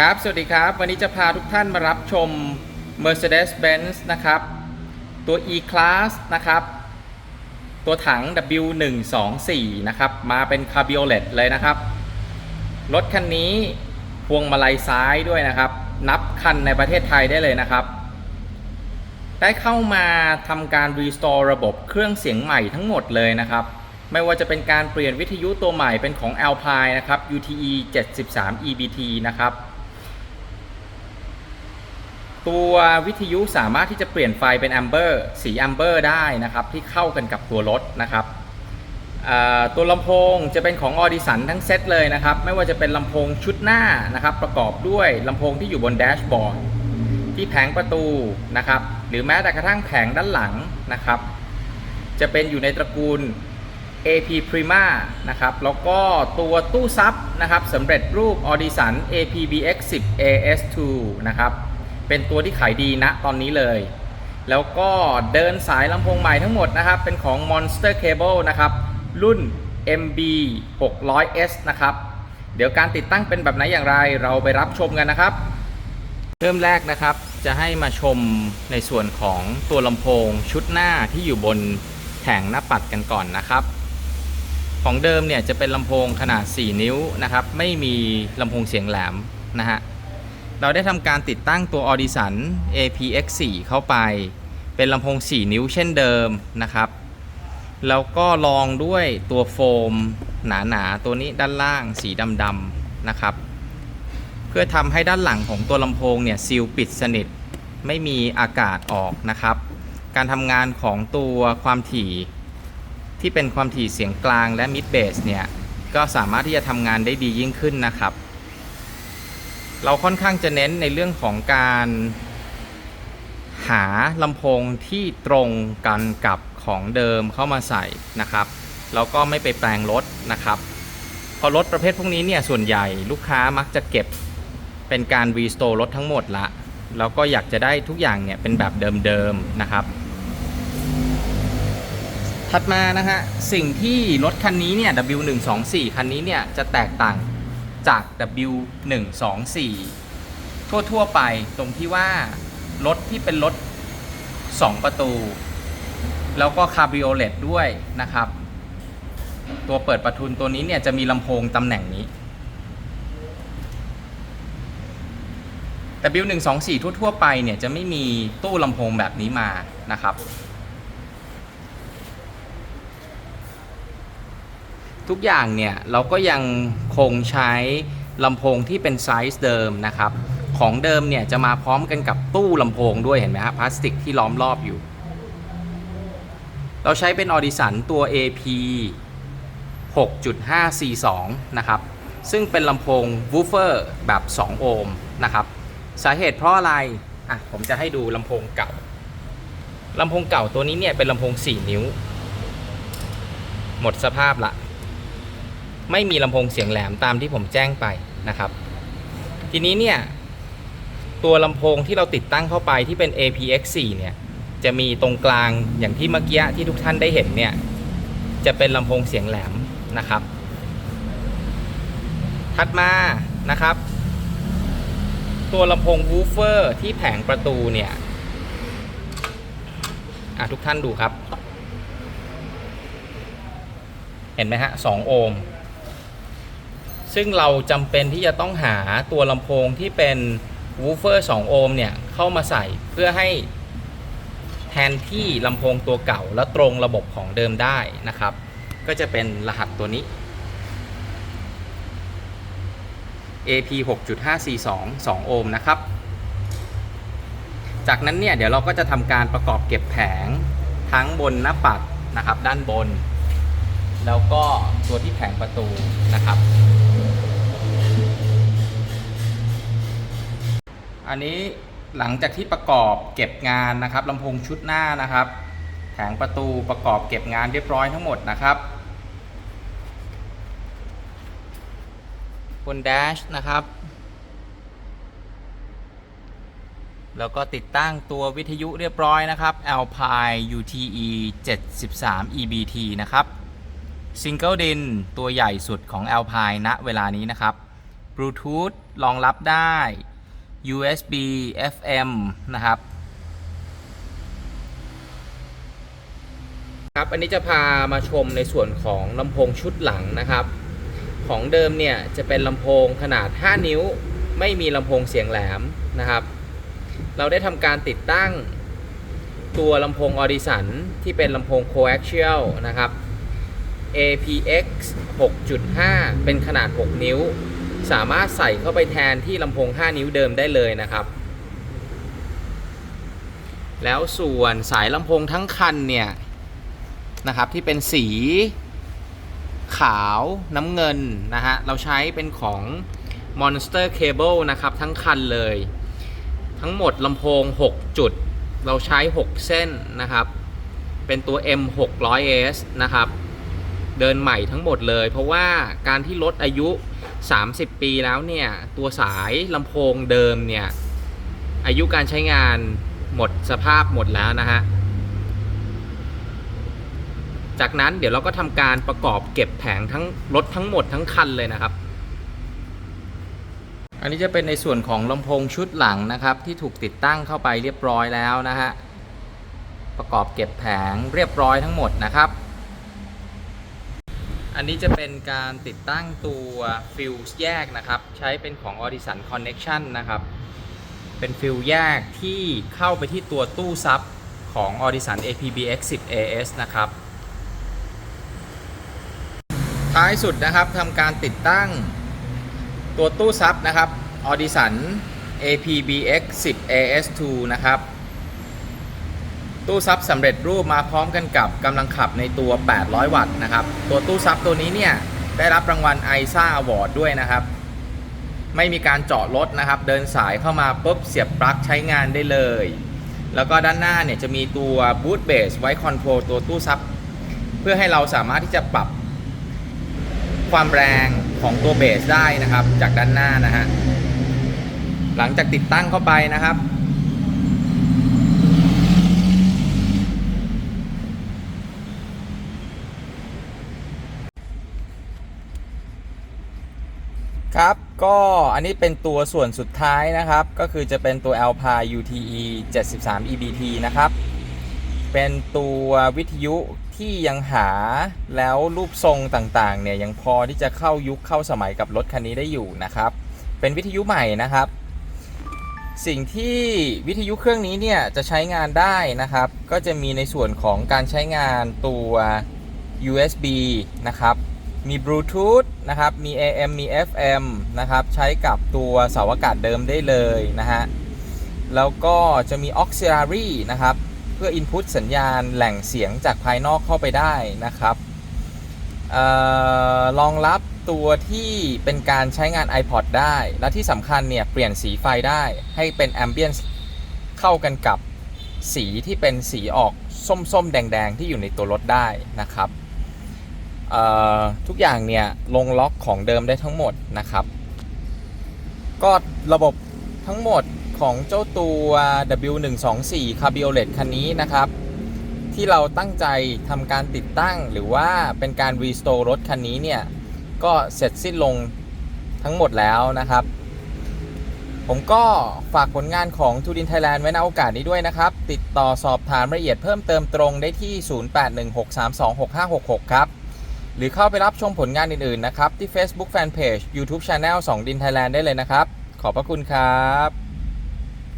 ครับ สวัสดีครับ วันนี้จะพาทุกท่านมารับชม Mercedes-Benz นะครับ ตัว E-Class นะครับ ตัวถัง W124 นะครับ มาเป็นคา b ิโอเลตเลยนะครับ รถคันนี้พวงมาลัยซ้ายด้วยนะครับ นับคันในประเทศไทยได้เลยนะครับ ได้เข้ามาทำการ Restore ระบบเครื่องเสียงใหม่ทั้งหมดเลยนะครับไม่ว่าจะเป็นการเปลี่ยนวิทยุตัวใหม่เป็นของ Alpine นะครับ UTE 73 EBT นะครับ ตัววิทยุสามารถที่จะเปลี่ยนไฟเป็นแอมเบอร์สีแอมเบอร์ได้นะครับ ที่เข้ากันกับตัวรถนะครับตัวลำโพงจะเป็นของออดิสันทั้งเซตเลยนะครับ ไม่ว่าจะเป็นลำโพงชุดหน้านะครับ ประกอบด้วยลำโพงที่อยู่บนแดชบอร์ดที่แผงประตูนะครับ หรือแม้แต่กระทั่งแผงด้านหลังนะครับ จะเป็นอยู่ในตระกูล AP Prima นะครับ แล้วก็ตัวตู้ซับนะครับสำเร็จรูป Audison APBX10 AS2 นะครับ เป็นตัวที่ขายดีณตอนนี้เลย แล้วก็เดินสายลำโพงใหม่ทั้งหมดนะครับ เป็นของ Monster Cable นะครับ รุ่น MB 600S นะครับ เดี๋ยวการติดตั้งเป็นแบบไหนอย่างไรเราไปรับชมกันนะครับ เริ่มแรกนะครับจะให้มาชมในส่วนของตัวลำโพงชุดหน้าที่อยู่บนแผงหน้าปัดกันก่อนนะครับ ของเดิมเนี่ยจะเป็นลำโพงขนาด 4 นิ้วนะครับ ไม่มีลำโพงเสียงแหลมนะฮะ เราได้ทำการติดตั้งตัว Audison APX4 เข้าไป เป็นลำโพง 4 นิ้วเช่นเดิมนะครับ แล้วก็ลองด้วยตัวโฟมหนาๆ ตัวนี้ด้านล่างสีดำๆนะครับ เพื่อทำให้ด้านหลังของตัวลำโพงเนี่ยซีลปิดสนิท ไม่มีอากาศออกนะครับ การทำงานของตัวความถี่ที่เป็นความถี่เสียงกลางและมิดเบสเนี่ยก็สามารถที่จะทำงานได้ดียิ่งขึ้นนะครับ เราค่อนข้างจะเน้นในเรื่องของการหาลำโพงที่ตรงกันกับของเดิมเข้ามาใส่นะครับ แล้วก็ไม่ไปแปลงรถนะครับพราะรถประเภทพวกนี้เนี่ยส่วนใหญ่ลูกค้ามักจะเก็บเป็นการรีสโตร์รถทั้งหมดละ แล้วก็อยากจะได้ทุกอย่างเนี่ยเป็นแบบเดิมๆนะครับ ถัดมานะฮะสิ่งที่รถคันนี้เนี่ย W124 คันนี้เนี่ยจะแตกต่าง จาก W124 ทั่วๆไปตรงที่ว่า รถที่เป็นรถ 2 ประตู แล้วก็คาบริโอเลตด้วยนะครับ ตัวเปิดประทุนตัวนี้เนี่ยจะมีลำโพงตำแหน่งนี้ W124 ทั่วๆไปเนี่ยจะไม่มีตู้ลำโพงแบบนี้มานะครับ ทุกอย่างเนี่ยเราก็ยังคงใช้ลำโพงที่เป็นไซส์เดิมนะครับ ของเดิมเนี่ยจะมาพร้อมกันกับตู้ลำโพงด้วยเห็นไหมฮะพลาสติกที่ล้อมรอบอยู่ เราใช้เป็นออดิสันตัว AP 6.5 C2 นะครับ ซึ่งเป็นลำโพงวูฟเฟอร์แบบ 2 โอห์มนะครับ สาเหตุเพราะอะไร อะ ผมจะให้ดูลำโพงเก่าลำโพงเก่าตัวนี้เนี่ยเป็นลำโพง 4 นิ้ว หมดสภาพละ ไม่มีลำโพงเสียงแหลมตามที่ผมแจ้งไปนะครับ ทีนี้เนี่ย ตัวลำโพงที่เราติดตั้งเข้าไปที่เป็น APX4 เนี่ยจะมีตรงกลางอย่างที่เมื่อกี้ที่ทุกท่านได้เห็นเนี่ย จะเป็นลำโพงเสียงแหลมนะครับ ถัดมานะครับ ตัวลำโพงวูเฟอร์ที่แผงประตูเนี่ยทุกท่านดูครับ เห็นไหมฮะสองโอห์ม ซึ่งเราจำเป็นที่จะต้องหาตัวลำโพงที่เป็นวูเฟอร์2โอห์มเนี่ยเข้ามาใส่เพื่อให้แทนที่ลำโพงตัวเก่าและตรงระบบของเดิมได้นะครับ ก็จะเป็นรหัสตัวนี้ AP 6.542 2 โอห์มนะครับ จากนั้นเนี่ยเดี๋ยวเราก็จะทำการประกอบเก็บแผงทั้งบนหน้าปัดนะครับ ด้านบน แล้วก็ตัวที่แผงประตูนะครับ อันนี้หลังจากที่ประกอบเก็บงานนะครับลำโพงชุดหน้านะครับแผงประตูประกอบเก็บงานเรียบร้อยทั้งหมดนะครับบนแดชนะครับ แล้วก็ติดตั้งตัววิทยุเรียบร้อยนะครับ Alpine UTE 73 EBT นะครับซิงเกิลดินตัวใหญ่สุดของ Alpine ณเวลานี้นะครับ Bluetooth รองรับได้ USB FM นะครับ ครับ อันนี้จะพามาชมในส่วนของลำโพงชุดหลังนะครับ ของเดิมเนี่ยจะเป็นลำโพงขนาด 5 นิ้ว ไม่มีลำโพงเสียงแหลมนะครับ เราได้ทำการติดตั้งตัวลำโพง Audison ที่เป็นลำโพง coaxial นะครับ APX 6.5 เป็นขนาด 6 นิ้ว สามารถใส่เข้าไปแทนที่ลำโพง 5 นิ้วเดิมได้เลยนะครับ แล้วส่วนสายลำโพงทั้งคันเนี่ยนะครับที่เป็นสีขาวน้ำเงินนะฮะเราใช้เป็นของ Monster Cable นะครับทั้งคันเลย ทั้งหมดลำโพง 6 จุด เราใช้ 6 เส้นนะครับ เป็นตัว M 600S นะครับ เดินใหม่ทั้งหมดเลย เพราะว่าการที่ลดอายุ 30 ปีแล้วเนี่ย ตัวสายลำโพงเดิมเนี่ย อายุการใช้งานหมดสภาพหมดแล้วนะฮะ จากนั้นเดี๋ยวเราก็ทำการประกอบเก็บแผงทั้งรถทั้งหมดทั้งคันเลยนะครับ อันนี้จะเป็นในส่วนของลำโพงชุดหลังนะครับ ที่ถูกติดตั้งเข้าไปเรียบร้อยแล้วนะฮะ ประกอบเก็บแผงเรียบร้อยทั้งหมดนะครับ อันนี้จะเป็นการติดตั้งตัวฟิลส์แยกนะครับ ใช้เป็นของ Audison Connection นะครับ เป็นฟิลแยกที่เข้าไปที่ตัวตู้ซับของ Audison APBX 10 AS นะครับ ท้ายสุดนะครับทำการติดตั้งตัวตู้ซับนะครับ Audison APBX 10 AS2 นะครับ ตู้ซับสำเร็จรูปมาพร้อมกันกับกำลังขับในตัว 800 วัตต์นะครับ ตัวตู้ซับตัวนี้เนี่ยได้รับรางวัล ISA Award ด้วยนะครับ ไม่มีการเจาะรถนะครับ เดินสายเข้ามาปุ๊บเสียบปลั๊กใช้งานได้เลย แล้วก็ด้านหน้าเนี่ยจะมีตัวบูตเบสไว้คอนโทรลตัวตู้ซับเพื่อให้เราสามารถที่จะปรับความแรงของตัวเบสได้นะครับ จากด้านหน้านะฮะหลังจากติดตั้งเข้าไปนะครับ ครับ ก็อันนี้เป็นตัวส่วนสุดท้ายนะครับ ก็คือจะเป็นตัว Alpine UTE 73 EBT นะครับ เป็นตัววิทยุที่ยังหาแล้วรูปทรงต่างๆ เนี่ย ยังพอที่จะเข้ายุคเข้าสมัยกับรถคันนี้ได้อยู่นะครับ เป็นวิทยุใหม่นะครับ สิ่งที่วิทยุเครื่องนี้เนี่ย จะใช้งานได้นะครับ ก็จะมีในส่วนของการใช้งานตัว USB นะครับ มีบลูทูธนะครับ มี AM มี FM นะครับ ใช้กับตัวเสาอากาศเดิมได้เลยนะฮะ แล้วก็จะมี auxiliary นะครับ เพื่อ input สัญญาณแหล่งเสียงจากภายนอกเข้าไปได้นะครับออรองรับตัวที่เป็นการใช้งาน iPod ได้ และที่สำคัญเนี่ย เปลี่ยนสีไฟได้ให้เป็น ambience เข้ากันกับสีที่เป็นสีออกส้มๆ แดง ๆ ที่อยู่ในตัวรถได้นะครับ ทุกอย่างเนี่ยลงล็อกของเดิมได้ทั้งหมดนะครับ ก็ระบบทั้งหมดของเจ้าตัว W124 Cabriolet คันนี้นะครับ ที่เราตั้งใจทำการติดตั้งหรือว่าเป็นการ restore รถคันนี้เนี่ย ก็เสร็จสิ้นลงทั้งหมดแล้วนะครับ ผมก็ฝากผลงานของทูดินไทยแลนด์ไว้ในโอกาสนี้ด้วยนะครับ ติดต่อสอบถามรายละเอียดเพิ่มเติมตรงได้ที่ 0816326566 ครับ หรือเข้าไปรับชมผลงานอื่น ๆ นะครับ ที่ Facebook Fanpage YouTube Channel 2 ดินไทยแลนด์ได้เลยนะครับ ขอบพระคุณครับ